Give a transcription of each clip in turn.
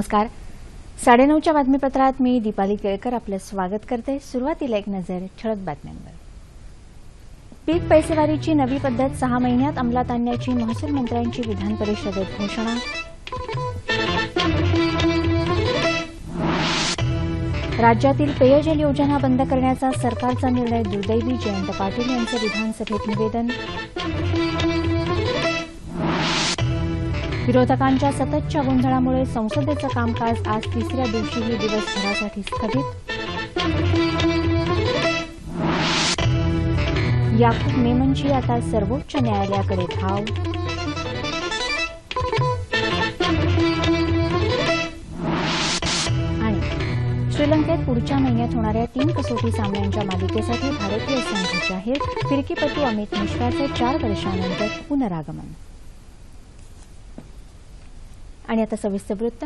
नमस्कार. साडेनऊच्या बातमीपत्रात मी दीपाली केळकर आपलं स्वागत करते. सुरुवातीला एक नजर ठळक बातम्यांवर. पीक पैसेवारीची नवी पद्धत सहा महिन्यात अंमलात आणण्याची महसूल मंत्र्यांची विधान परिषदेत घोषणा. राज्यातील पेयजल योजना बंद करण्याचा सरकारचा निर्णय दुर्दैवी जयंत पाटील यांचं विधानसभेत निवेदन. विरोधकांच्या सततच्या गोंधळामुळे संसदेचं कामकाज आज तिसऱ्या दिवशीही दिवसभरासाठी स्थगित. याकूब मेमनची आता सर्वोच्च न्यायालयाकडे धाव. आणि श्रीलंकेत पुढच्या महिन्यात होणाऱ्या तीन कसोटी सामन्यांच्या मालिकेसाठी भारतीय संघ जाहीर. फिरकीपटू अमित मिश्राचं चार वर्षानंतर पुनरागमन. आणि आता सविस्तर वृत्त.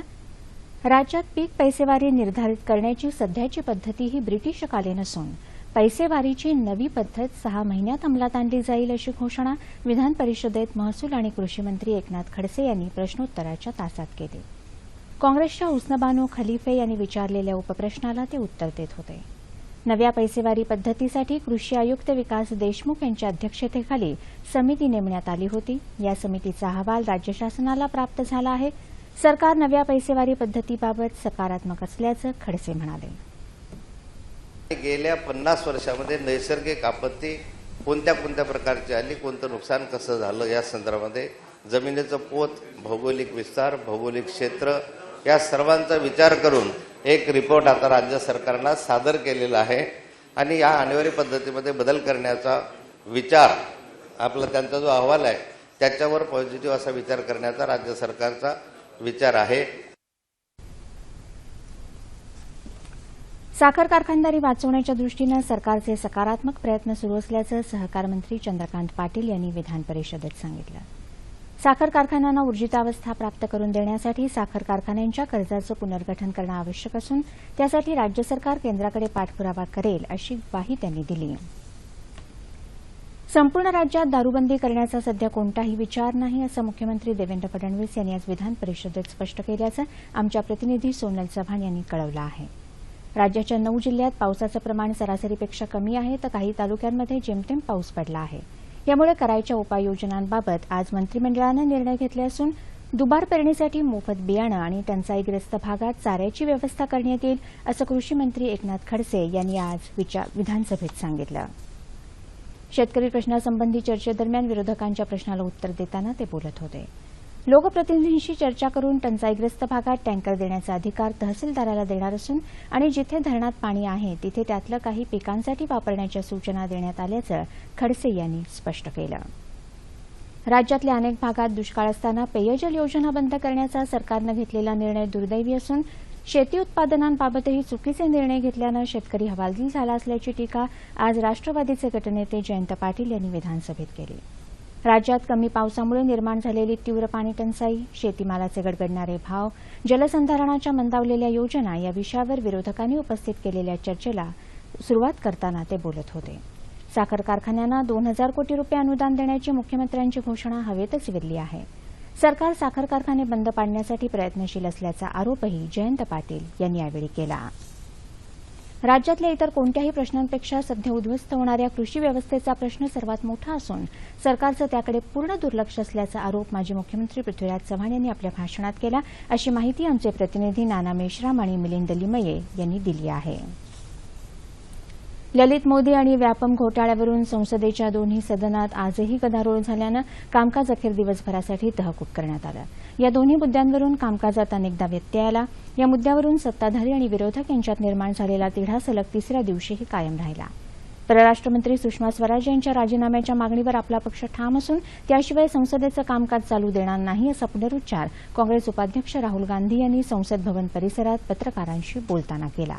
राज्यात पीक पैसेवारी निर्धारित करण्याची सध्याची पद्धती ही ब्रिटिशकालीन असून पैसेवारीची नवी पद्धत सहा महिन्यात अंमलात आणली जाईल अशी घोषणा विधान परिषदेत महसूल आणि कृषी मंत्री एकनाथ खडसे यांनी प्रश्नोत्तराच्या तासात केली. काँग्रेसच्या उस्नबानो खलिफे यांनी विचारलेल्या उपप्रश्नाला ते उत्तर देत होते. नव्या पैसेवारी पद्धतीसाठी कृषी आयुक्त विकास देशमुख यांच्या अध्यक्षतेखाली समिती नेमण्यात आली होती. या समितीचा अहवाल राज्य शासनाला प्राप्त झाला आहे. सरकार नव्या पैसेवारी पद्धतीबाबत सकारात्मक असल्याचं खडसे म्हणाले. गेल्या पन्नास वर्षामध्ये नैसर्गिक आपत्ती कोणत्या कोणत्या प्रकारची आली कोणतं नुकसान कसं झालं या संदर्भामध्ये जमिनीचं पोत भौगोलिक विस्तार भौगोलिक क्षेत्र या सर्वांचा विचार करून एक रिपोर्ट आता राज्य सरकारला सादर केलेला आहे. आणि या अनिवार्य पद्धतीमध्ये बदल करण्याचा विचार आपला त्यांचा जो अहवाल आहे त्याच्यावर पॉझिटिव्ह असा विचार करण्याचा राज्य सरकारचा विचार आहे. साखर कारखानदारी वाचवण्याच्या दृष्टीनं सरकारचे सकारात्मक प्रयत्न सुरू असल्याचं सहकार मंत्री चंद्रकांत पाटील यांनी विधान परिषदेत सांगितलं. साखर कारखान्यांना ऊर्जितावस्था प्राप्त करून देण्यासाठी साखर कारखान्यांच्या कर्जाचं पुनर्गठन करणं आवश्यक असून त्यासाठी राज्य सरकार केंद्राकडे पाठपुरावा करेल अशी ग्वाही त्यांनी दिली. संपूर्ण राज्यात दारूबंदी करण्याचा सध्या कोणताही विचार नाही असं मुख्यमंत्री देवेंद्र फडणवीस यांनी आज विधान परिषदेत स्पष्ट केल्याचं आमच्या प्रतिनिधी सोनल चव्हाण यांनी कळवलं आहे. राज्याच्या नऊ जिल्ह्यात पावसाचं प्रमाण सरासरीपेक्षा कमी आहे तर काही तालुक्यांमध्ये जेमतेम पाऊस पडला आहे. यामुळे करायच्या उपाययोजनांबाबत आज मंत्रिमंडळानं निर्णय घेतले असून दुबार पेरणीसाठी मोफत बियाणं आणि टंचाईग्रस्त भागात चाऱ्याची व्यवस्था करण्यात येईल असं कृषी मंत्री एकनाथ खडसे यांनी आज विधानसभेत सांगितलं. शेतकरी प्रश्नासंबंधी चर्चेदरम्यान विरोधकांच्या प्रश्नाला उत्तर देताना ते बोलत होते. लोकप्रतिनिधींशी चर्चा करून टंचाईग्रस्त भागात टँकर देण्याचा अधिकार तहसीलदाराला देणार असून आणि जिथे धरणात पाणी आहे तिथे त्यातलं काही पिकांसाठी वापरण्याच्या सूचना देण्यात आल्याचं खडसे यांनी स्पष्ट केलं. राज्यातल्या अनेक भागात दुष्काळ असताना पेयजल योजना बंद करण्याचा सरकारनं घेतलेला निर्णय दुर्दैवी असून शेती उत्पादनांबाबतही चुकीचे निर्णय घेतल्यानं शेतकरी हवालदिल झाला असल्याची टीका आज राष्ट्रवादीचे गटनेते जयंत पाटील यांनी विधानसभेत केली. राज्यात कमी पावसामुळे निर्माण झालेली तीव्र पाणी टंचाई शेतीमालाचे गडगडणारे भाव जलसंधारणाच्या मंदावलेल्या योजना या विषयावर विरोधकांनी उपस्थित केलेल्या चर्चेला सुरुवात करताना ते बोलत होते. साखर कारखान्यांना दोन हजार कोटी रुपये अनुदान देण्याची मुख्यमंत्र्यांची घोषणा हवेतच विरली आहे. सरकार साखर कारखाने बंद पाडण्यासाठी प्रयत्नशील असल्याचा आरोपही जयंत पाटील यांनी यावेळी केला. राज्यातल्या इतर कोणत्याही प्रश्नांपेक्षा सध्या उद्ध्वस्त होणाऱ्या कृषी व्यवस्थेचा प्रश्न सर्वात मोठा असून सरकारचं त्याकडे पूर्ण दुर्लक्ष असल्याचा आरोप माजी मुख्यमंत्री पृथ्वीराज चव्हाण यांनी आपल्या भाषणात केला अशी माहिती आमचे प्रतिनिधी नाना मेश्राम आणि मिलिंद लिमये यांनी दिली आहे. ललित मोदी आणि व्यापम घोटाळ्यावरून संसदेच्या दोन्ही सदनात आजही गदारोळ झाल्यानं कामकाज अखेर दिवसभरासाठी तहकूब करण्यात आलं. या दोन्ही मुद्द्यांवरून कामकाजात अनेकदा व्यत्यय आला. या मुद्द्यावरून सत्ताधारी आणि विरोधक यांच्यात निर्माण झालेला तिढा सलग तिसऱ्या दिवशीही कायम राहिला. परराष्ट्रमंत्री सुषमा स्वराज यांच्या राजीनाम्याच्या मागणीवर आपला पक्ष ठाम असून त्याशिवाय संसदेचं कामकाज चालू देणार नाही असा पुनरुच्चार काँग्रेस उपाध्यक्ष राहुल गांधी यांनी संसद भवन परिसरात पत्रकारांशी बोलताना केला.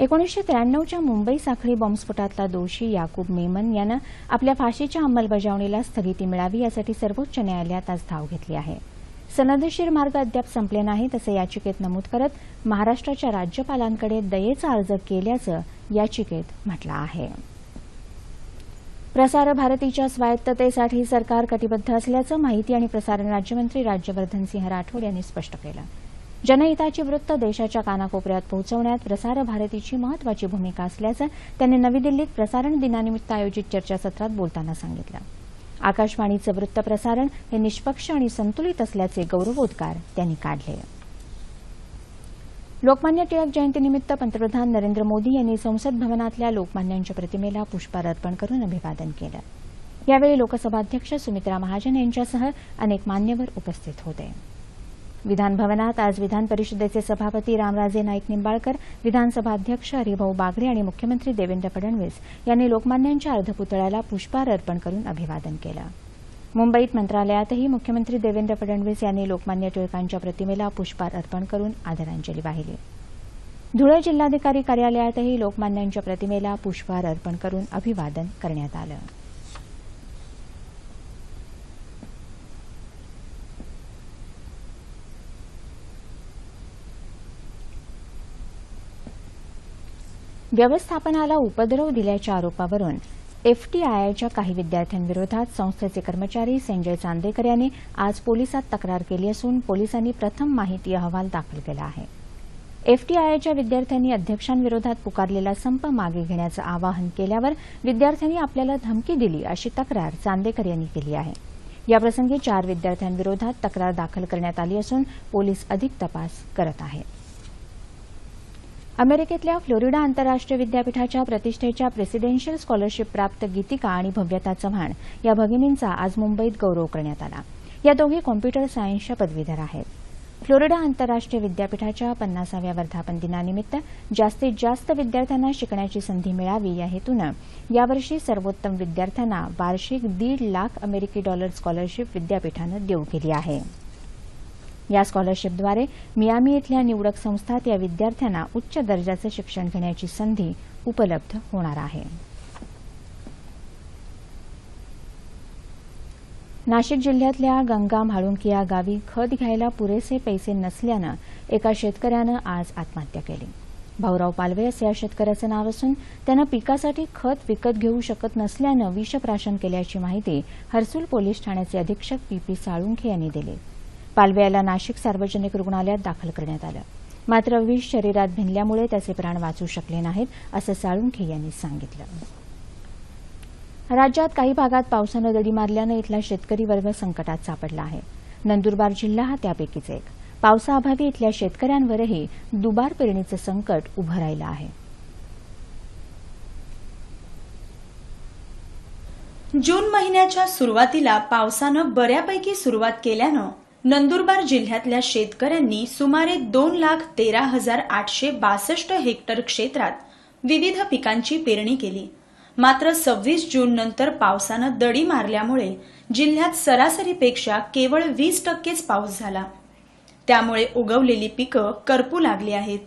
एकोणीसशे त्र्याण्णवच्या मुंबई साखळी बॉम्बस्फोटातला दोषी याकूब मेमन यानं आपल्या फाशीच्या अंमलबजावणीला स्थगिती मिळावी यासाठी सर्वोच्च न्यायालयात आज धाव घेतली आहे. सनदशीर मार्ग अद्याप संपले नाहीत असं याचिकेत नमूद करत महाराष्ट्राच्या राज्यपालांकडे दयेचा अर्ज केल्याचं याचिकेत म्हटलं आहे. प्रसार भारतीच्या स्वायत्ततेसाठी सरकार कटिबद्ध असल्याचं माहिती आणि प्रसारण राज्यमंत्री राज्यवर्धन सिंह राठोड यांनी स्पष्ट केलं. जनहिताची वृत्त देशाच्या कानाकोपऱ्यात पोहोचवण्यात प्रसार भारतीची महत्वाची भूमिका असल्याचं त्यांनी नवी दिल्लीत प्रसारण दिनानिमित्त आयोजित चर्चासत्रात बोलताना सांगितलं. आकाशवाणीचं वृत्त प्रसारण हे निष्पक्ष आणि संतुलित असल्याचे गौरवोद्गार त्यांनी काढले. लोकमान्य टिळक जयंतीनिमित्त पंतप्रधान नरेंद्र मोदी यांनी संसद भवनातल्या लोकमान्यांच्या प्रतिमेला पुष्पार अर्पण करून अभिवादन केलं. यावेळी लोकसभाध्यक्ष सुमित्रा महाजन यांच्यासह अनेक मान्यवर उपस्थित होते. विधान भवनात आज विधान परिषदेचे सभापती रामराजे नाईक निंबाळकर विधानसभा अध्यक्ष हरिभाऊ बागडे आणि मुख्यमंत्री देवेंद्र फडणवीस यांनी लोकमान्यांच्या अर्धपुतळ्याला पुष्पहार अर्पण करून अभिवादन केलं. मुंबईत मंत्रालयातही मुख्यमंत्री देवेंद्र फडणवीस यांनी लोकमान्य टिळकांच्या प्रतिमेला पुष्पहार अर्पण करून आदरांजली वाहिली. धुळे जिल्हाधिकारी कार्यालयातही लोकमान्यांच्या प्रतिमेला पुष्पहार अर्पण करून अभिवादन करण्यात आलं. व्यवस्थापनाला उपद्रव दिल्याच्या आरोपावरून एफटीआयआयच्या काही विद्यार्थ्यांविरोधात संस्थेचे कर्मचारी संजय चांदेकर यांनी आज पोलिसात तक्रार केली असून पोलिसांनी प्रथम माहिती अहवाल दाखल केला आहे. एफटीआयआयच्या विद्यार्थ्यांनी अध्यक्षांविरोधात पुकारलेला संप मागे घेण्याचं आवाहन केल्यावर विद्यार्थ्यांनी आपल्याला धमकी दिली अशी तक्रार चांदेकर यांनी केली आहे. याप्रसंगी चार विद्यार्थ्यांविरोधात तक्रार दाखल करण्यात आली असून पोलीस अधिक तपास करत आहेत. अमेरिकेतल्या फ्लोरिडा आंतरराष्ट्रीय विद्यापीठाच्या प्रतिष्ठेच्या प्रेसिडेन्शियल स्कॉलरशिप प्राप्त गीतिका आणि भव्यता चव्हाण या भगिनींचा आज मुंबईत गौरव करण्यात आला. या दोघी कॉम्प्युटर सायन्सच्या पदवीधर आहेत. फ्लोरिडा आंतरराष्ट्रीय विद्यापीठाच्या पन्नासाव्या वर्धापन दिनानिमित्त जास्तीत जास्त विद्यार्थ्यांना शिकण्याची संधी मिळावी या हेतूनं यावर्षी सर्वोत्तम विद्यार्थ्यांना वार्षिक दीड लाख अमेरिकी डॉलर स्कॉलरशिप विद्यापीठानं देऊ केली आहे. या स्कॉलरशिपद्वारे मियामी इथल्या निवडक संस्थात या विद्यार्थ्यांना उच्च दर्जाचं शिक्षण घेण्याची संधी उपलब्ध होणार आहे. नाशिक जिल्ह्यातल्या गंगा म्हाळुंकी या गावी खत घ्यायला पुरेसे पैसे नसल्यानं एका शेतकऱ्यानं आज आत्महत्या केली. भाऊराव पालवे असं या शेतकऱ्याचं नाव असून त्यानं पिकासाठी खत विकत घेऊ शकत नसल्यानं विषप्राशन केल्याची माहिती हर्सुल पोलीस ठाण्याचे अधीक्षक पी पी साळुंखे यांनी दिली. पालवे याला नाशिक सार्वजनिक रुग्णालयात दाखल करण्यात आलं. मात्र विष शरीरात भिनल्यामुळे त्याचे प्राण वाचू शकले नाहीत असं साळुंखे यांनी सांगितलं. राज्यात काही भागात पावसानं दडी मारल्यानं इथला शेतकरी वर्ग संकटात सापडला आहे. नंदुरबार जिल्हा हा त्यापैकीच एक. पावसाअभावी इथल्या शेतकऱ्यांवरही दुबार पेरणीचं संकट उभं राहिलं आहे. जून महिन्याच्या सुरुवातीला पावसानं बऱ्यापैकी सुरुवात केल्यानं नंदुरबार जिल्ह्यातल्या शेतकऱ्यांनी सुमारे दोन लाख तेरा हजार आठशे बासष्ट हेक्टर क्षेत्रात विविध पिकांची पेरणी केली. मात्र सव्वीस जून नंतर पावसानं दडी मारल्यामुळे जिल्ह्यात सरासरीपेक्षा केवळ वीस टक्केच पाऊस झाला. त्यामुळे उगवलेली पिकं करपू लागली आहेत.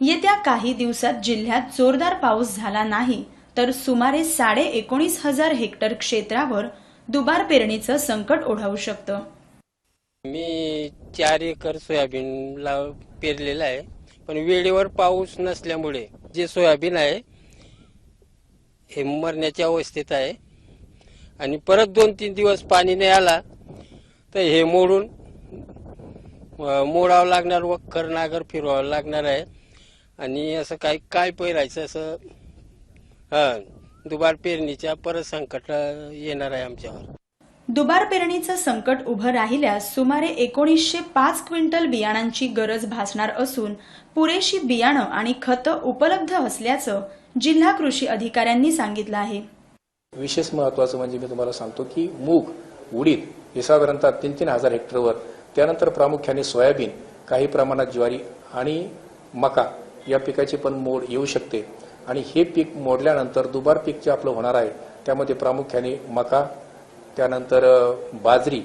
येत्या काही दिवसात जिल्ह्यात जोरदार पाऊस झाला नाही तर सुमारे साडे एकोणीस हजार हेक्टर क्षेत्रावर दुबार पेरणीचं संकट ओढावू शकतं. मी चार एकर सोयाबीन ला पेरलेलं आहे. पण वेळेवर पाऊस नसल्यामुळे जे सोयाबीन आहे हे मरण्याच्या अवस्थेत आहे. आणि परत दोन तीन दिवस पाणी नाही आला तर हे मोडून मोडावं लागणार वखर नागर फिरवावं लागणार आहे. आणि असं काय काय पेरायचं असं हा दुबार पेरणीच्या परत संकट येणार आहे आमच्यावर. दुबार पेरणीचं संकट उभं राहिल्यास सुमारे एकोणीसशे पाच क्विंटल बियाणांची गरज भासणार असून पुरेशी बियाणं आणि खतं उपलब्ध असल्याचं जिल्हा कृषी अधिकाऱ्यांनी सांगितलं आहे. विशेष महत्वाचं म्हणजे मी तुम्हाला सांगतो की मूग उडीद हे साधारणतः तीन तीन हजार हेक्टरवर त्यानंतर प्रामुख्याने सोयाबीन काही प्रमाणात ज्वारी आणि मका या पिकाची पण मोड येऊ शकते. आणि हे पीक मोडल्यानंतर दुबार पीक जे आपलं होणार आहे त्यामध्ये प्रामुख्याने मका त्यानंतर बाजरी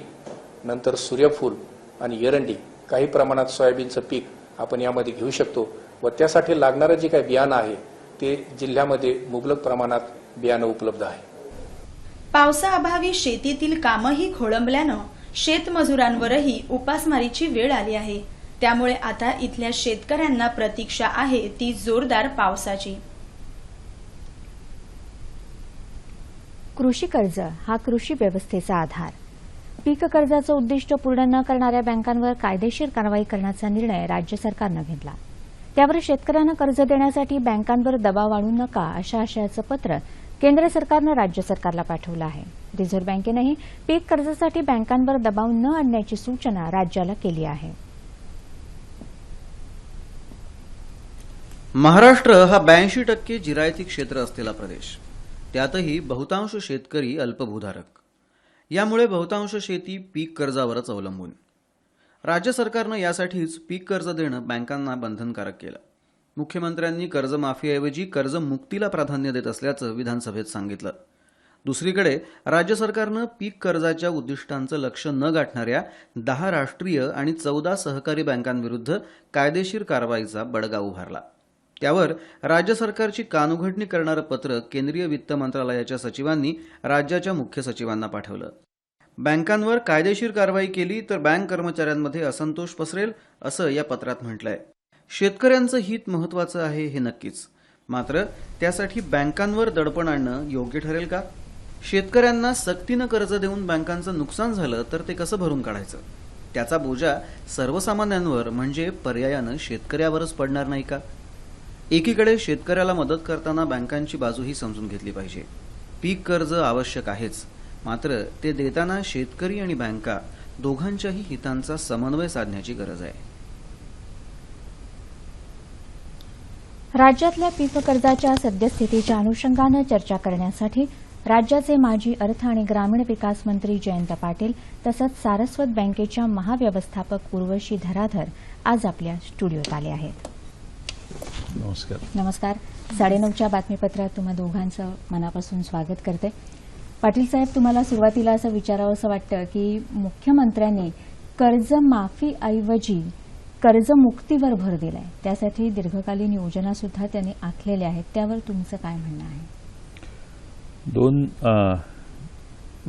नंतर सूर्यफूल आणि एरंडी काही प्रमाणात सोयाबीनचं पीक आपण यामध्ये घेऊ शकतो व त्यासाठी लागणारं जे काही बियाणं आहे ते जिल्ह्यामध्ये मुबलक प्रमाणात बियाणं उपलब्ध आहे. पावसाअभावी शेतीतील कामही खोळंबल्यानं शेतमजुरांवरही उपासमारीची वेळ आली आहे. त्यामुळे आता इथल्या शेतकऱ्यांना प्रतीक्षा आहे ती जोरदार पावसाची. कृषी कर्ज हा कृषी व्यवस्थेचा आधार. पीक कर्जाचं उद्दिष्ट पूर्ण न करणाऱ्या बँकांवर कायदेशीर कारवाई करण्याचा निर्णय राज्य सरकारनं घेतला. त्यावर शेतकऱ्यांना कर्ज देण्यासाठी बँकांवर दबाव आणू नका अशा आशयाचं पत्र केंद्र सरकारनं राज्य सरकारला पाठवलं आहे. रिझर्व्ह बँकेनंही पीक कर्जासाठी बँकांवर दबाव न आणण्याची सूचना राज्याला केली आहे. महाराष्ट्र हा ब्याऐंशी टक्के जिरायती क्षेत्र असलेला प्रदेश. त्यातही बहुतांश शेतकरी अल्पभूधारक. यामुळे बहुतांश शेती पीक कर्जावरच अवलंबून. राज्य सरकारनं यासाठीच पीक कर्ज देणं बँकांना बंधनकारक केलं. मुख्यमंत्र्यांनी कर्जमाफीऐवजी कर्जमुक्तीला प्राधान्य देत असल्याचं विधानसभेत सांगितलं. दुसरीकडे राज्य सरकारनं पीक कर्जाच्या उद्दिष्टांचं लक्ष न गाठणाऱ्या दहा राष्ट्रीय आणि चौदा सहकारी बँकांविरुद्ध कायदेशीर कारवाईचा बडगा उभारला. त्यावर राज्य सरकारची कानउघडणी करणारं पत्र केंद्रीय वित्त मंत्रालयाच्या सचिवांनी राज्याच्या मुख्य सचिवांना पाठवलं. बँकांवर कायदेशीर कारवाई केली तर बँक कर्मचाऱ्यांमध्ये असंतोष पसरेल असं या पत्रात म्हटलंय. शेतकऱ्यांचं हित महत्वाचं आहे हे नक्कीच. मात्र त्यासाठी बँकांवर दडपण आणणं योग्य ठरेल का? शेतकऱ्यांना सक्तीनं कर्ज देऊन बँकांचं नुकसान झालं तर ते कसं भरून काढायचं? त्याचा बोजा सर्वसामान्यांवर म्हणजे पर्यायानं शेतकऱ्यावरच पडणार नाही का? एकीकडे शेतकऱ्याला मदत करताना बँकांची बाजूही समजून घेतली पाहिजे. पीक कर्ज आवश्यक आहेच. मात्र ते देताना शेतकरी आणि बँका दोघांच्याही हितांचा समन्वय साधण्याची गरज आहे. राज्यातल्या पीक कर्जाच्या सद्यस्थितीच्या अनुषंगानं चर्चा करण्यासाठी राज्याचे माजी अर्थ आणि ग्रामीण विकास मंत्री जयंत पाटील तसंच सारस्वत बँकेच्या महाव्यवस्थापक उर्वशी धराधर आज आपल्या स्टुडिओत आले आहेत. नमस्कार. नमस्कार. साडेनऊच्या बातमीपत्रात तुम्हा दोघांचं मनापासून स्वागत करते. पाटील साहेब तुम्हाला सुरुवातीला असं विचारावं असं वाटतं की मुख्यमंत्र्यांनी कर्जमाफीऐवजी कर्जमुक्तीवर भर दिलाय. त्यासाठी दीर्घकालीन योजना सुद्धा त्यांनी आखलेल्या आहेत. त्यावर तुमचं काय म्हणणं आहे? दोन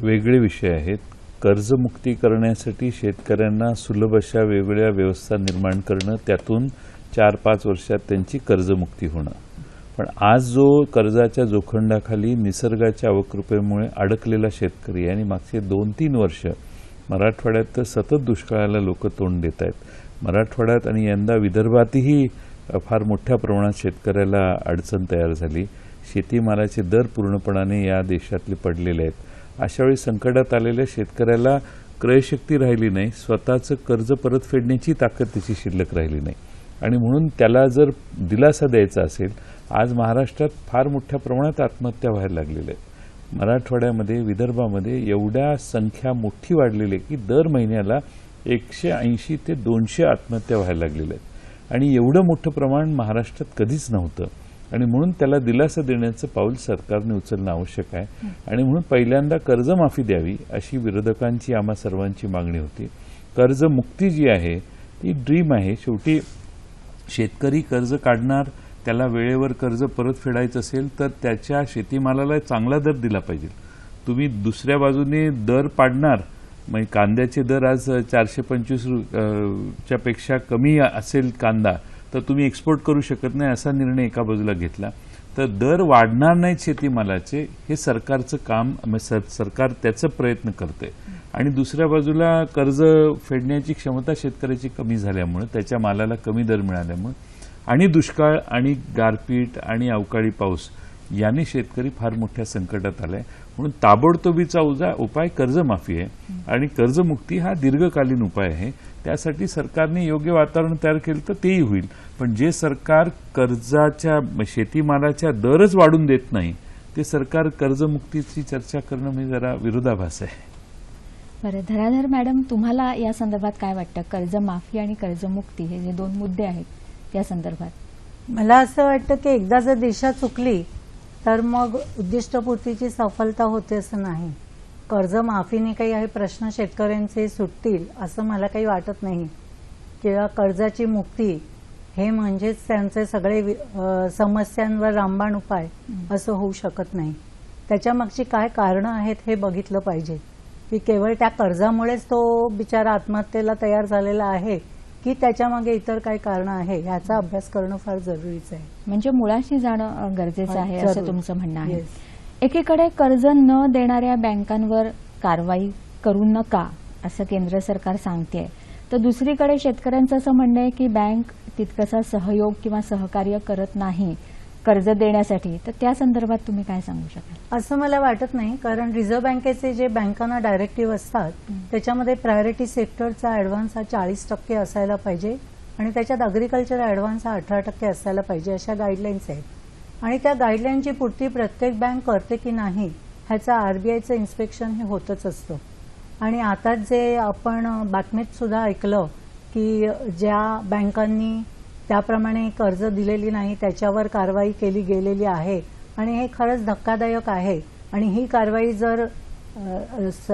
वेगळे विषय आहेत. कर्जमुक्ती करण्यासाठी शेतकऱ्यांना सुलभ अशा वेगवेगळ्या व्यवस्था निर्माण करणं त्यातून चार पाच वर्षात त्यांची कर्जमुक्ती होणं. पण आज जो कर्जाच्या जोखंडाखाली निसर्गाच्या अवकृपेमुळे अडकलेला शेतकरी आणि मागचे दोन तीन वर्ष मराठवाड्यात तर सतत दुष्काळाला लोक तोंड देत आहेत. मराठवाड्यात आणि यंदा विदर्भातही फार मोठ्या प्रमाणात शेतकऱ्याला अडचण तयार झाली. शेतीमालाचे दर पूर्णपणाने या देशातले पडलेले आहेत. अशावेळी संकटात आलेल्या शेतकऱ्याला क्रयशक्ती राहिली नाही स्वतःचं कर्ज परत फेडण्याची ताकद त्याची शिल्लक राहिली नाही. आणि म्हणून त्याला जर दिलासा द्यायचा असेल आज महाराष्ट्रात फार मोठ्या प्रमाणात आत्महत्या व्हायला लागलेल्या आहेत. मराठवाड्यामध्ये विदर्भामध्ये एवढ्या संख्या मोठी वाढलेली आहे की दर महिन्याला एकशे ऐंशी ते दोनशे आत्महत्या व्हायला लागलेल्या आहेत. आणि एवढं मोठं प्रमाण महाराष्ट्रात कधीच नव्हतं. आणि म्हणून त्याला दिलासा देण्याचं पाऊल सरकारने उचलणं आवश्यक आहे. आणि म्हणून पहिल्यांदा कर्जमाफी द्यावी अशी विरोधकांची आम्हा सर्वांची मागणी होती. कर्जमुक्ती जी आहे ती ड्रीम आहे. शेवटी शेतकरी कर्ज काढणार त्याला वेळेवर कर्ज परत फेडायचं असेल तर त्याच्या शेतीमालाला चांगला दर दिला पाहिजे. तुम्ही दुसऱ्या बाजूने दर पाडणार म्हणजे कांद्याचे दर आज चारशे पंचवीस च्या पेक्षा कमी असेल कांदा तर तुम्ही एक्सपोर्ट करू शकत नाही असा निर्णय एका बाजूला घेतला. तर दर वाढणार नाहीत शेतीमालाचे हे सरकारचं काम सर- सरकार त्याचं प्रयत्न करते आणि दुसऱ्या बाजूला कर्ज फेडण्याची क्षमता शेतकऱ्याची कमी झाल्यामुळे त्याच्या मालाला कमी दर मिळाल्यामुळे आणि दुष्काळ आणि गारपीट आणि अवकाळी पाऊस याने शेतकरी फार मोठ्या संकटात आलाय. म्हणून ताबडतोबीचा उजा उपाय कर्जमाफी आहे. आणि कर्जमुक्ती हा दीर्घकालीन उपाय आहे. त्यासाठी सरकारने योग्य वातावरण तयार केलं तर तेही होईल. पण जे सरकार कर्जाच्या शेतीमालाच्या दरच वाढून देत नाही ते सरकार कर्जमुक्तीची चर्चा करणं म्हणजे जरा विरोधाभास आहे. बरं धराधर मॅडम तुम्हाला या संदर्भात काय वाटतं? कर्जमाफी आणि कर्जमुक्ती हे जे दोन मुद्दे आहेत त्या संदर्भात. मला असं वाटतं की एकदा जर दिशा चुकली तर मग उद्दिष्टपूर्तीची सफलता होते असं नाही. कर्जमाफीने काही हे प्रश्न शेतकऱ्यांचे सुटतील असं मला काही वाटत नाही. किंवा कर्जाची मुक्ती हे म्हणजेच त्यांचे सगळे समस्यांवर रामबाण उपाय असं होऊ शकत नाही. त्याच्यामागची काय कारणं आहेत हे बघितलं पाहिजे. की केवळ त्या कर्जामुळेच तो बिचारा आत्महत्येला तयार झालेला आहे की त्याच्यामागे इतर काही कारणं आहे याचा अभ्यास करणं फार जरुरीचं आहे म्हणजे मुळाशी जाणं गरजेचं आहे असं. तुमचं म्हणणं आहे. एकीकडे कर्ज न देणाऱ्या बँकांवर कारवाई करू नका असं केंद्र सरकार सांगते तर दुसरीकडे शेतकऱ्यांचं असं म्हणणं आहे की बँक तितकसा सहयोग किंवा सहकार्य करत नाही कर्ज देण्यासाठी तर त्या संदर्भात तुम्ही काय सांगू शकाल? असं मला वाटत नाही कारण रिझर्व्ह बँकेचे जे बँकांना डायरेक्टिव्ह असतात त्याच्यामध्ये प्रायोरिटी सेक्टरचा ऍडव्हान्स हा चाळीस टक्के असायला पाहिजे आणि त्याच्यात अग्रिकल्चर ऍडव्हान्स हा अठरा टक्के असायला पाहिजे अशा गाईडलाईन्स आहेत. आणि त्या गाईडलाईनची पूर्ती प्रत्येक बँक करते की नाही ह्याचं आरबीआयचं इन्स्पेक्शन हे होतच असतं. आणि आता जे आपण बातमीत सुद्धा ऐकलं की ज्या बँकांनी त्याप्रमाणे कर्ज दिलेली नाही त्याच्यावर कारवाई केली गेलेली आहे. आणि हे खरंच धक्कादायक आहे. आणि ही कारवाई जर स-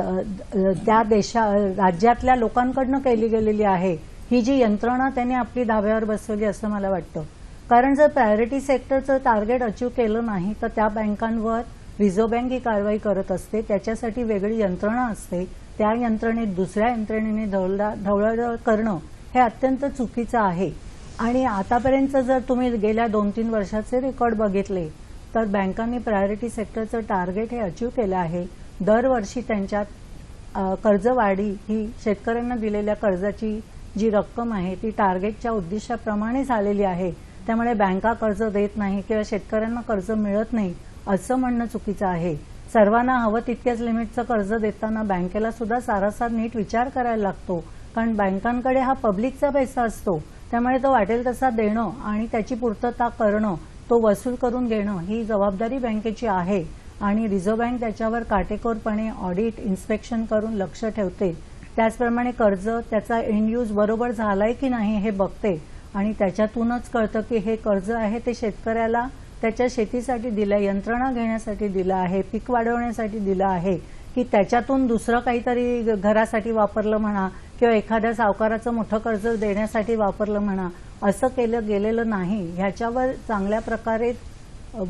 त्या देशा राज्यातल्या लोकांकडनं केली गेलेली आहे ही जी यंत्रणा त्यांनी आपली धाब्यावर बसवली असं मला वाटतं. कारण जर प्रायोरिटी सेक्टरचं टार्गेट अचीव केलं नाही तर त्या बँकांवर रिझर्व्ह बँक ही कारवाई करत असते. त्याच्यासाठी वेगळी यंत्रणा असते. त्या यंत्रणेत दुसऱ्या यंत्रणेने ढवळा ढवळाढवळ करणं हे अत्यंत चुकीचं आहे. आणि आतापर्यंत जर तुम्ही गेल्या दोन तीन वर्षाचे रेकॉर्ड बघितले तर बँकांनी प्रायोरिटी सेक्टरचं टार्गेट हे अचीव केलं आहे. दरवर्षी त्यांच्यात कर्जवाढी ही शेतकऱ्यांना दिलेल्या कर्जाची जी रक्कम आहे ती टार्गेटच्या उद्दिष्टाप्रमाणे झालेली आहे. त्यामुळे बँका कर्ज देत नाही किंवा शेतकऱ्यांना कर्ज मिळत नाही असं म्हणणं चुकीचं आहे. सर्वांना हवं तितक्याच लिमिटचं कर्ज देताना बँकेला सुद्धा सारासार नीट विचार करायला लागतो कारण बँकांकडे हा पब्लिकचा पैसा असतो. त्यामुळे तो वाटेल तसा देणं आणि त्याची पूर्तता करणं तो वसूल करून घेणं ही जबाबदारी बँकेची आहे आणि रिझर्व्ह बँक त्याच्यावर काटेकोरपणे ऑडिट इन्स्पेक्शन करून लक्ष ठेवते. त्याचप्रमाणे कर्ज त्याचा एंड यूज बरोबर झालाय की नाही हे बघते आणि त्याच्यातूनच कळतं की हे कर्ज आहे ते शेतकऱ्याला त्याच्या शेतीसाठी दिलं यंत्रणा घेण्यासाठी दिलं आहे पीक वाढवण्यासाठी दिलं आहे. की त्याच्यातून दुसरं काहीतरी घरासाठी वापरलं म्हणा किंवा एखाद्या सावकाराचं मोठं कर्ज देण्यासाठी वापरलं म्हणा असं केलं गेलेलं नाही. ह्याच्यावर चांगल्या प्रकारे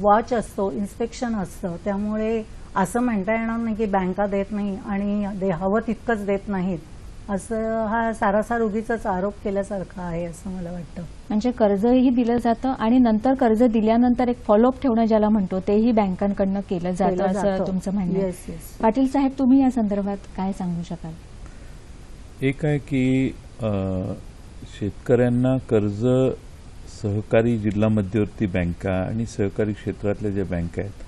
वॉच असतो इन्स्पेक्शन असतं. त्यामुळे असं म्हणता येणार नाही की बँका देत नाही आणि दे हवं तितकंच देत नाहीत. असं हा सारासार उगीच आरोप केल्यासारखा आहे असं मला वाटतं म्हणजे कर्जही दिलं जातं आणि नंतर कर्ज दिल्यानंतर एक फॉलोअप ठेवणं ज्याला म्हणतो तेही बँकांकडनं केलं जातं केलं असं जातं. तुमचं म्हणणं आहे. पाटील साहेब तुम्ही या संदर्भात काय सांगू शकाल एक आहे की शेतकऱ्यांना कर्ज सहकारी जिल्हा मध्यवर्ती बँका आणि सहकारी क्षेत्रातल्या ज्या बँका आहेत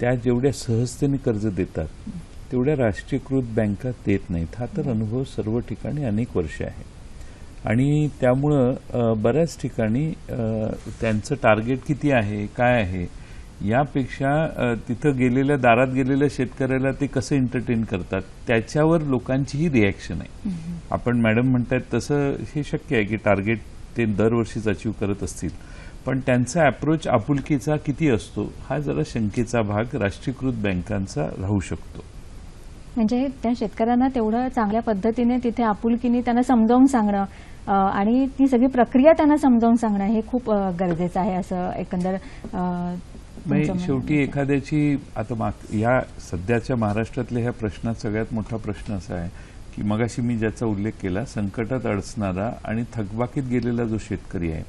त्या जेवढ्या सहजतेने कर्ज देतात तेवढ्या राष्ट्रीयकृत बँका देत नाहीत. हा तर अनुभव सर्व ठिकाणी अनेक वर्ष आहे. आणि त्यामुळं बऱ्याच ठिकाणी त्यांचं टार्गेट किती आहे काय आहे यापेक्षा तिथं गेलेल्या दारात गेलेल्या शेतकऱ्याला ते कसं एंटरटेन करतात त्याच्यावर लोकांचीही रिॲक्शन आहे. आपण मॅडम म्हणतायत तसं हे शक्य आहे की टार्गेट ते दरवर्षीच अचीव करत असतील. पण त्यांचा अप्रोच आपुलकीचा किती असतो हा जरा शंकेचा भाग राष्ट्रीयकृत बँकांचा राहू शकतो. म्हणजे त्या शेतकऱ्यांना तेवढं चांगल्या पद्धतीने तिथे आपुलकीने त्यांना समजावून सांगणं आणि ती सगळी प्रक्रिया त्यांना समजावून सांगणं हे खूप गरजेचं आहे असं एकंदर शेवटी. एखाद्याची आता माग या सध्याच्या महाराष्ट्रातल्या ह्या प्रश्नात सगळ्यात मोठा प्रश्न असा आहे की मगाशी मी ज्याचा उल्लेख केला संकटात अडचणारा आणि थकबाकीत गेलेला जो शेतकरी आहे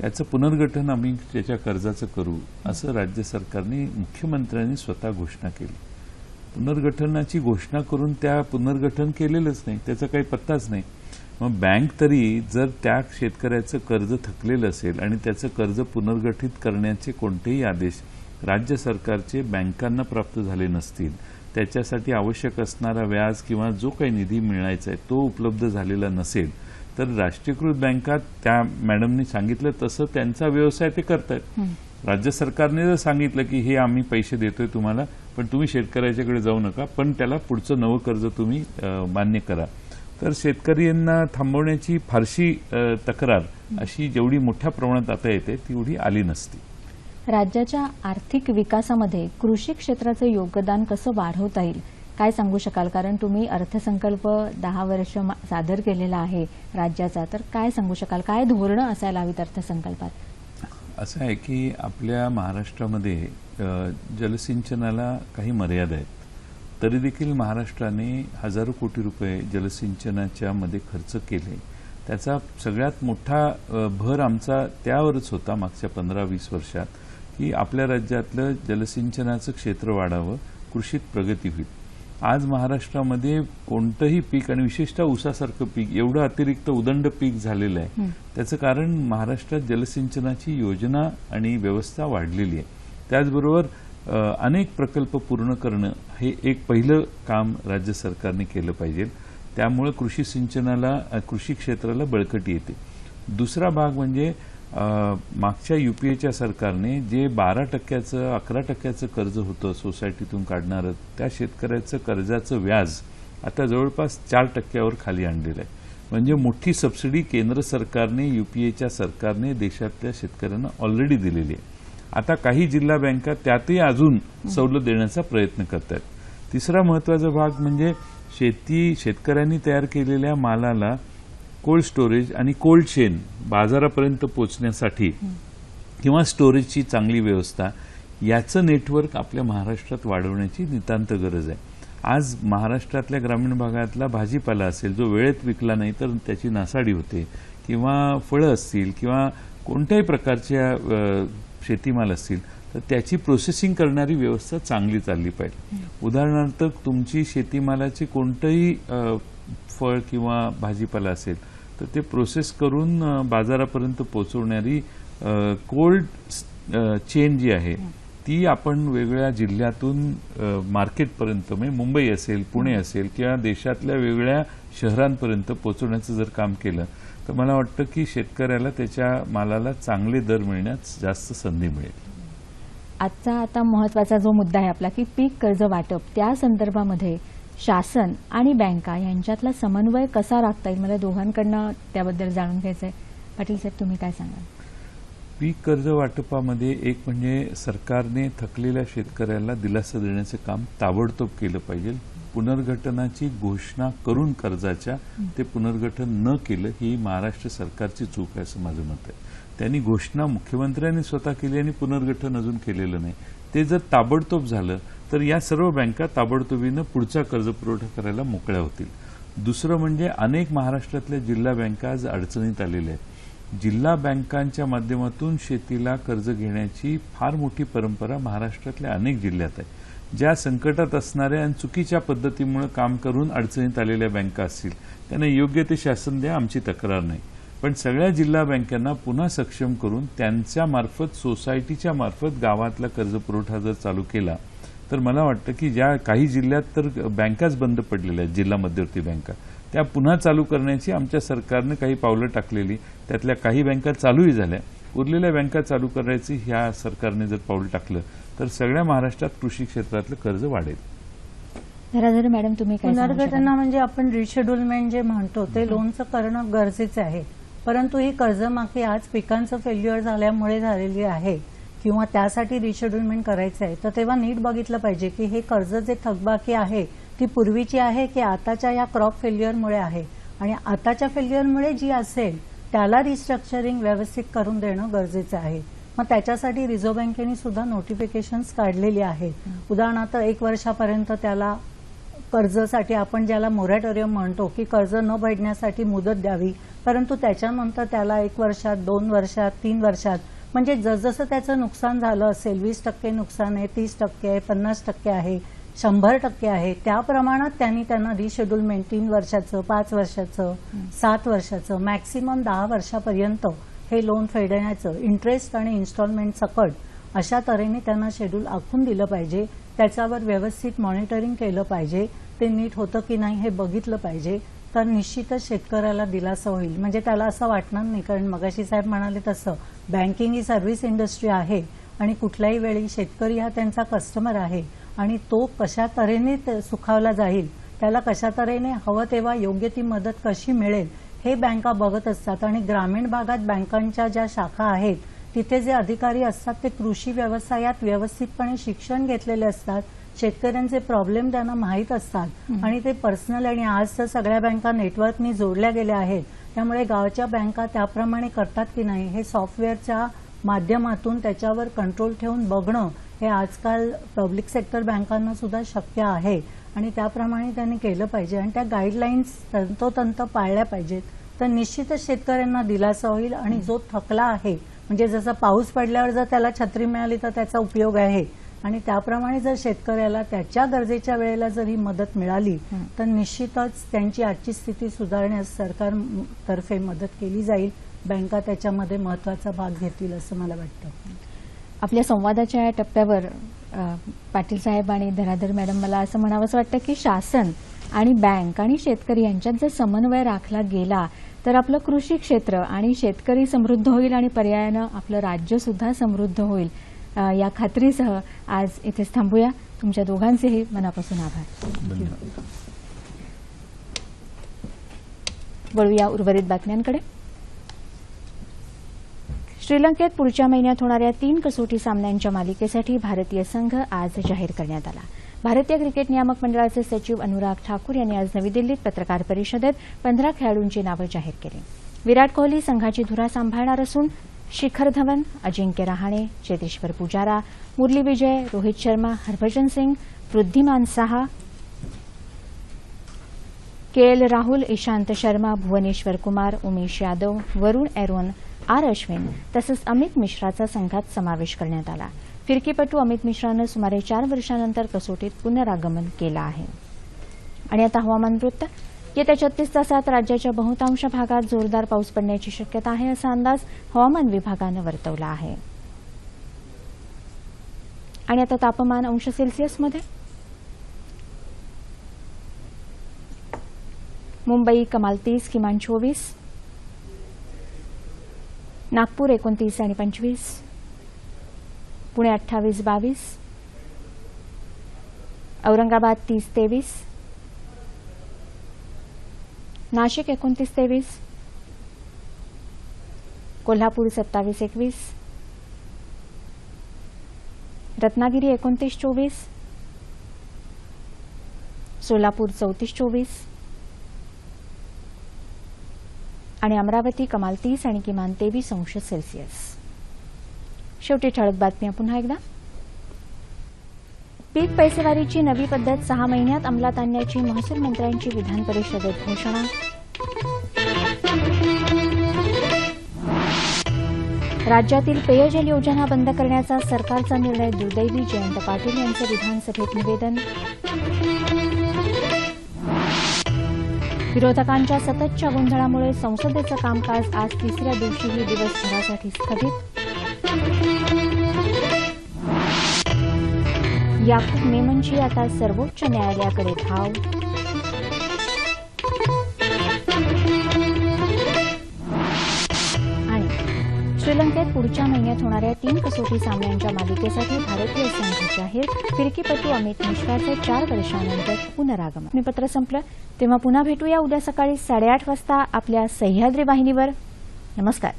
त्याचं पुनर्गठन आम्ही त्याच्या कर्जाचं करू असं राज्य सरकारने मुख्यमंत्र्यांनी स्वतः घोषणा केली पुनर्गठनाची घोषणा करून त्या पुनर्गठन केलेलंच नाही त्याचा काही पत्ताच नाही. मग बँक तरी जर त्या शेतकऱ्याचं कर्ज थकलेलं असेल आणि त्याचं कर्ज पुनर्गठित करण्याचे कोणतेही आदेश राज्य सरकारचे बँकांना प्राप्त झाले नसतील त्याच्यासाठी आवश्यक असणारा व्याज किंवा जो काही निधी मिळायचा आहे तो उपलब्ध झालेला नसेल तर राष्ट्रीयकृत बँका त्या मॅडमनी सांगितलं तसं त्यांचा व्यवसाय ते करतायत. राज्य सरकारने जर सांगितलं की हे आम्ही पैसे देतोय तुम्हाला पण तुम्ही शेतकऱ्याच्याकडे जाऊ नका पण त्याला पुढचं नवं कर्ज तुम्ही मान्य करा. तर शेतकऱ्यांना थांबवण्याची फारशी तक्रार अशी जेवढी मोठ्या प्रमाणात आता येते तेवढी आली नसती. राज्याच्या आर्थिक विकासामध्ये कृषी क्षेत्राचं योगदान कसं वाढवता येईल काय सांगू शकाल? कारण तुम्ही अर्थसंकल्प दहा वर्ष मा- सादर केलेला आहे राज्याचा तर काय सांगू शकाल? काय धोरणं असायला हवीत अर्थसंकल्पात? असं आहे की आपल्या महाराष्ट्रामध्ये जलसिंचनाला काही मर्यादा आहेत. तरी देखील महाराष्ट्राने हजारो कोटी रुपये जलसिंचनाच्या मध्ये खर्च केले. त्याचा सगळ्यात मोठा भर आमचा त्यावरच होता मागच्या पंधरा वीस वर्षात की आपल्या राज्यातलं जलसिंचनाचं क्षेत्र वाढावं कृषीत प्रगती होईल आज महाराष्ट्रामध्ये कोणतंही पीक आणि विशेषतः ऊसासारखं पीक एवढं अतिरिक्त उदंड पीक झालेलं आहे. त्याचं कारण महाराष्ट्रात जलसिंचनाची योजना आणि व्यवस्था वाढलेली आहे. त्याचबरोबर अनेक प्रकल्प पूर्ण करणं हे एक पहिलं काम राज्य सरकारने केलं पाहिजे. त्यामुळे कृषी सिंचनाला कृषी क्षेत्राला बळकटी येते. दुसरा भाग म्हणजे मागच्या युपीएच्या सरकारने जे बारा टक्क्याचं अकरा टक्क्याचं कर्ज होतं सोसायटीतून काढणारं त्या शेतकऱ्याचं कर्जाचं व्याज आता जवळपास चार टक्क्यावर खाली आणलेलं आहे. म्हणजे मोठी सबसिडी केंद्र सरकारने युपीएच्या सरकारने देशातल्या शेतकऱ्यांना ऑलरेडी दिलेली आहे. आता काही जिल्हा बँका त्यातही अजून सवलत देण्याचा प्रयत्न करत आहेत तिसरा महत्त्वाचा भाग म्हणजे शेती शेतकऱ्यांनी तयार केलेल्या मालाला कोल्ड स्टोरेज आणि कोल्ड चेन बाजारापर्यंत पोचण्यासाठी किंवा स्टोरेजची चांगली व्यवस्था याचं नेटवर्क आपल्या महाराष्ट्रात वाढवण्याची नितांत गरज आहे. आज महाराष्ट्रातल्या ग्रामीण भागातला भाजीपाला असेल जो वेळेत विकला नाही तर त्याची नासाडी होते किंवा फळं असतील किंवा कोणत्याही प्रकारच्या शेतीमाल असतील तर त्याची प्रोसेसिंग करणारी व्यवस्था चांगली चालली पाहिजे. उदाहरणार्थ तुमची शेतीमालाची कोणतंही फळ किंवा भाजीपाला असेल तर ते प्रोसेस करून बाजारापर्यंत पोहोचवणारी कोल्ड चेन जी आहे ती आपण वेगळ्या जिल्ह्यातून मार्केटपर्यंत म्हणजे मुंबई असेल पुणे असेल किंवा देशातल्या वेगळ्या शहरांपर्यंत पोहोचवण्याचं जर काम केलं तर मला वाटतं की शेतकऱ्याला त्याच्या मालाला चांगले दर मिळण्यास जास्त संधी मिळेल. आजचा आता महत्त्वाचा जो मुद्दा आहे आपला की पीक कर्ज वाटप त्या संदर्भामध्ये शासन आणि बँका यांच्यातला समन्वय कसा राखता येईल? मला दोघांकडनं त्याबद्दल जाणून घ्यायचं आहे पाटील साहेब तुम्ही काय सांगाल? पीक कर्ज वाटपामध्ये एक म्हणजे सरकारने थकलेल्या शेतकऱ्याला दिलासा देण्याचं काम ताबडतोब केलं पाहिजे. पुनर्गठनाची घोषणा करून कर्जाच्या ते पुनर्गठन न केलं ही महाराष्ट्र सरकारची चूक आहे असं माझं मत आहे. त्यांनी घोषणा मुख्यमंत्र्यांनी स्वतः केली आणि पुनर्गठन अजून केलेलं नाही. ते जर ताबडतोब झालं तर या सर्व बँका ताबडतोबीनं पुढचा कर्जपुरवठा करायला मोकळ्या होतील. दुसरं म्हणजे अनेक महाराष्ट्रातल्या जिल्हा बँका आज अडचणीत आलेल्या आहेत. जिल्हा बँकांच्या माध्यमातून शेतीला कर्ज घेण्याची फार मोठी परंपरा महाराष्ट्रातल्या अनेक जिल्ह्यात आहे. ज्या संकटात असणाऱ्या आणि चुकीच्या पद्धतीमुळे काम करून अडचणीत आलेल्या बँका असतील त्यांना योग्य ते शासन द्या आमची तक्रार नाही. पण सगळ्या जिल्हा बँकांना पुन्हा सक्षम करून त्यांच्या मार्फत सोसायटीच्या मार्फत गावातला कर्जपुरवठा जर चालू केला तर मला वाटतं की ज्या काही जिल्ह्यात तर बँकाच बंद पडलेल्या आहेत जिल्हा मध्यवर्ती बँका. त्या पुन्हा चालू करण्याची आमच्या सरकारनं काही पावलं टाकलेली. त्यातल्या काही बँका चालूही झाल्या. उरलेल्या बँका चालू करायची ह्या सरकारने जर पाऊल टाकलं तर सगळ्या महाराष्ट्रात कृषी क्षेत्रातलं कर्ज वाढेल. धराधर मॅडम तुम्ही? पुनर्गठना म्हणजे आपण रिशेड्युलमेंट जे म्हणतो ते लोनचं करणं गरजेचं आहे. परंतु ही कर्जमाफी आज पिकांचं फेल्युअर झाल्यामुळे झालेली आहे. किंवा त्यासाठी रिशेड्युलमेंट करायचं आहे तर तेव्हा नीट बघितलं पाहिजे की हे कर्ज जे थकबाकी आहे ती पूर्वीची आहे की आताच्या या क्रॉप फेल्युअरमुळे आहे? आणि आताच्या फेल्युअरमुळे जी असेल त्याला रिस्ट्रक्चरिंग व्यवस्थित करून देणं गरजेचं आहे. मग त्याच्यासाठी रिझर्व्ह बँकेने सुद्धा नोटिफिकेशन्स काढलेली आहेत. उदाहरणार्थ एक वर्षापर्यंत त्याला कर्जासाठी आपण ज्याला मोरॅटोरियम म्हणतो की कर्ज न भरण्यासाठी मुदत द्यावी परंतु त्याच्यानंतर त्याला एक वर्षात दोन वर्षात तीन वर्षात म्हणजे जसजसं त्याचं नुकसान झालं असेल वीस टक्के नुकसान आहे तीस टक्के आहे पन्नास टक्के आहे शंभर टक्के आहे त्या प्रमाणात त्यांनी त्यांना रिशेड्युलमेंट तीन वर्षाचं पाच वर्षाचं सात वर्षाचं मॅक्सिमम दहा वर्षापर्यंत हे लोन फेडण्याचं इंटरेस्ट आणि इन्स्टॉलमेंट सकट अशा तऱ्हेने त्यांना शेड्यूल आखून दिलं पाहिजे. त्याच्यावर व्यवस्थित मॉनिटरिंग केलं पाहिजे. ते नीट होतं की नाही हे बघितलं पाहिजे. तर निश्चितच शेतकऱ्याला दिलासा होईल. म्हणजे त्याला असं वाटणार नाही. कारण मगाशी साहेब म्हणाले तसं बँकिंग ही सर्व्हिस इंडस्ट्री आहे आणि कुठल्याही वेळी शेतकरी हा त्यांचा कस्टमर आहे आणि तो कशा तऱ्हेने सुखावला जाईल त्याला कशा तऱ्हेने हवं तेव्हा योग्य ती मदत कशी मिळेल हे बँका बघत असतात. आणि ग्रामीण भागात बँकांच्या ज्या शाखा आहेत तिथे जे अधिकारी असतात ते कृषी व्यवसायात व्यवस्थितपणे शिक्षण घेतलेले असतात. शेतकऱ्यांचे प्रॉब्लेम त्यांना माहीत असतात. आणि ते पर्सनल आणि आज तर सगळ्या बँका नेटवर्कनी जोडल्या गेल्या आहेत. त्यामुळे गावच्या बँका त्याप्रमाणे करतात की नाही हे सॉफ्टवेअरच्या माध्यमातून त्याच्यावर कंट्रोल ठेवून बघणं हे आजकाल पब्लिक सेक्टर बँकांना सुद्धा शक्य आहे. आणि त्याप्रमाणे त्यांनी केलं पाहिजे. आणि त्या गाईडलाईन्स तंतोतंत पाळल्या पाहिजेत. तर निश्चितच शेतकऱ्यांना दिलासा होईल आणि जो थकला आहे म्हणजे जसा पाऊस पडल्यावर जर त्याला छत्री मिळाली तर त्याचा उपयोग आहे. आणि त्याप्रमाणे जर शेतकऱ्याला त्याच्या गरजेच्या वेळेला जर ही मदत मिळाली तर निश्चितच त्यांची आजची स्थिती सुधारण्यास सरकारतर्फे मदत केली जाईल. बँका त्याच्यामध्ये महत्त्वाचा भाग घेतील असं मला वाटतं. आपल्या संवादाच्या या टप्प्यावर पाटील साहेब आणि धनाधर मॅडम मला असं म्हणावंसं वाटतं की शासन आणि बँक आणि शेतकरी यांच्यात जर समन्वय राखला गेला तर आपलं कृषी क्षेत्र आणि शेतकरी समृद्ध होईल आणि पर्यायानं आपलं राज्य सुद्धा समृद्ध होईल. या खात्रीसह आज इथेच थांबूया. तुमच्या दोघांचेही मनापासून आभार. वळूया उर्वरित बातम्यांकडे. श्रीलंकेत पुढच्या महिन्यात होणाऱ्या तीन कसोटी सामन्यांच्या मालिकेसाठी भारतीय संघ आज जाहीर करण्यात आला. भारतीय क्रिकेट नियामक मंडळाचे सचिव अनुराग ठाकूर यांनी आज नवी दिल्लीत पत्रकार परिषदेत पंधरा खेळाडूंची नावं जाहीर केली. विराट कोहली संघाची धुरा सांभाळणार असून Shikhar Dhawan Ajinkya Rahane Cheteshwar Pujara Murali Vijay Rohit Sharma Harbhajan Singh Wriddhiman Saha K L Rahul Ishant Sharma Bhuvneshwar Kumar Umesh Yadav Varun Aaron R Ashwin तसंच अमित मिश्राचा संघात समावेश करण्यात आला. फिरकीपटू अमित मिश्रानं सुमारे चार वर्षानंतर कसोटीत पुनरागमन केलं आहे. आणि आता हवामान वृत्त. येत्या छत्तीस तासात राज्याच्या बहुतांश भागात जोरदार पाऊस पडण्याची शक्यता आहे असा अंदाज हवामान विभागानं वर्तवला आहे. आणि आता तापमान अंश सेल्सिअसमध्ये मुंबई कमाल तीस किमान चोवीस. नागपूर एकोणतीस आणि पंचवीस. पुणे अठ्ठावीस बावीस. औरंगाबाद तीस तेवीस. नाशिक एकोणतीस तेवीस कोल्हापूर सत्तावीस एकवीस रत्नागिरी एकोणतीस चोवीस सोलापूर चौतीस चोवीस आणि अमरावती कमाल तीस आणि किमान तेवीस अंश सेल्सिअस. शेवटी ठळक बातम्या पुन्हा एकदा. पीक पैसेवारीची नवी पद्धत सहा महिन्यात अंमलात आणण्याची महसूल मंत्र्यांची विधान परिषदेत घोषणा. राज्यातील पेयजल योजना बंद करण्याचा सरकारचा निर्णय दुर्दैवी जयंत पाटील यांचं विधानसभेत निवेदन. विरोधकांच्या सततच्या गोंधळामुळे संसदेचं कामकाज आज तिसऱ्या दिवशीही दिवसभरासाठी स्थगित. याकूब मेमनची आता सर्वोच्च न्यायालयाकडे धाव. आणि श्रीलंकेत पुढच्या महिन्यात होणाऱ्या तीन कसोटी सामन्यांच्या मालिकेसाठी भारतीय संघ जाहीर फिरकीपटू अमित मिश्राचे चार वर्षानंतर पुनरागमन. मी पत्र संपलं. तेव्हा पुन्हा भेटूया उद्या सकाळी साडेआठ वाजता आपल्या सह्याद्री वाहिनीवर. नमस्कार.